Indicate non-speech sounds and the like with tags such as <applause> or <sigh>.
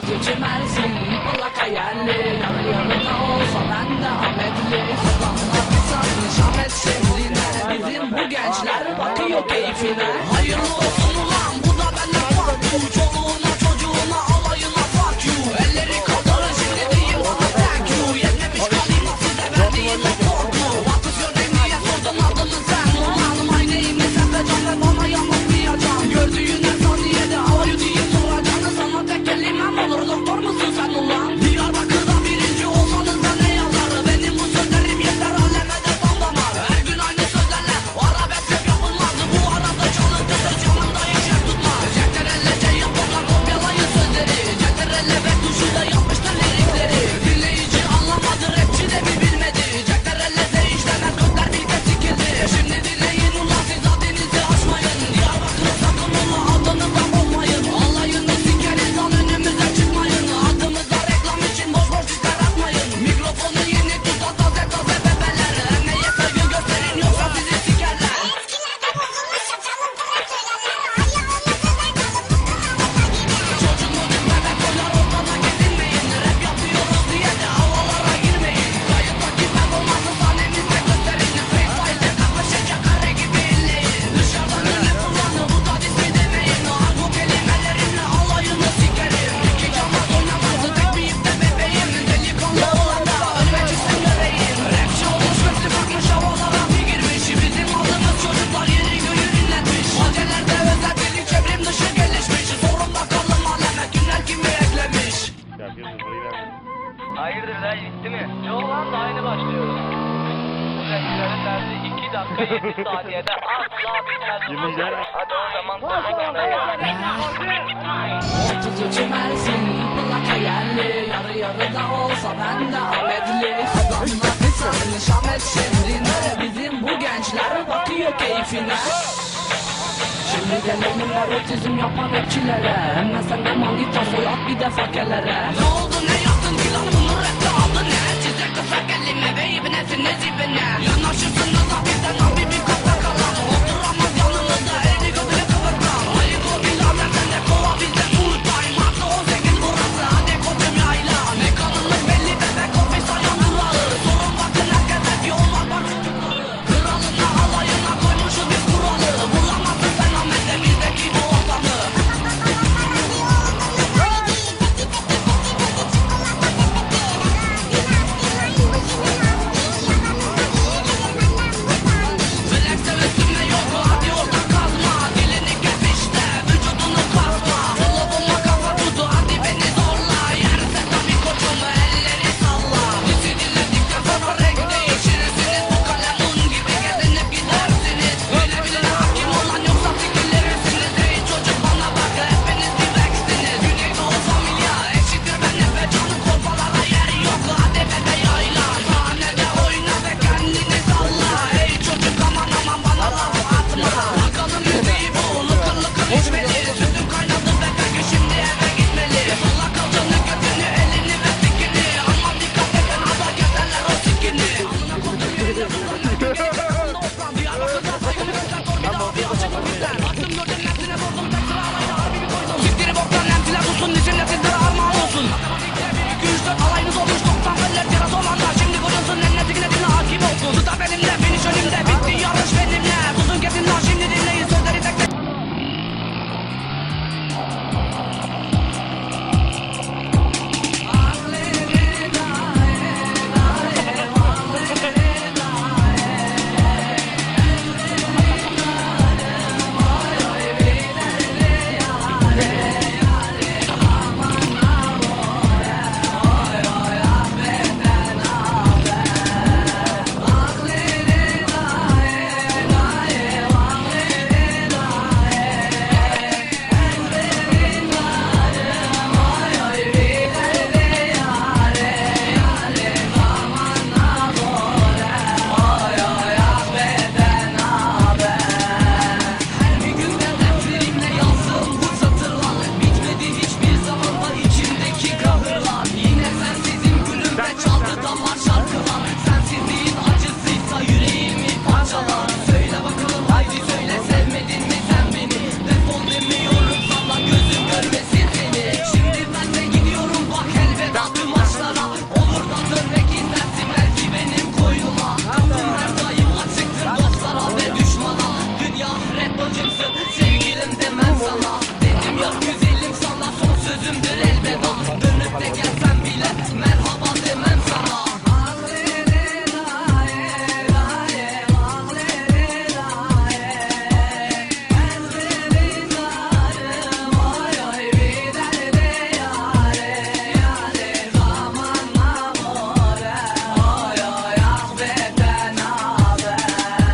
geçemezsin Bulak hayalli Yarın olsa ben de Ahmetli Sabahlar bir sarmış Ahmet sevdiğine Bizim bu gençler bakıyor keyfine. Hayır Nolan da aynı başlıyoruz. Sürekli 2 dakika 7 <laughs> saniyede asla bitmez. Yeminler. Hadi o zaman Tutucu Mersin, plaka yerli Yarı yarı da olsa ben de Ahmetli Adamlar bir tane Şamet şehrine Bizim bu gençler bakıyor keyfine Şimdi gelelim erotizm yapan rapçilere Hemen sen de manita soyat bir de fakelere Ne oldu ne yaptın planımı معلم مباني بنات النادي بنا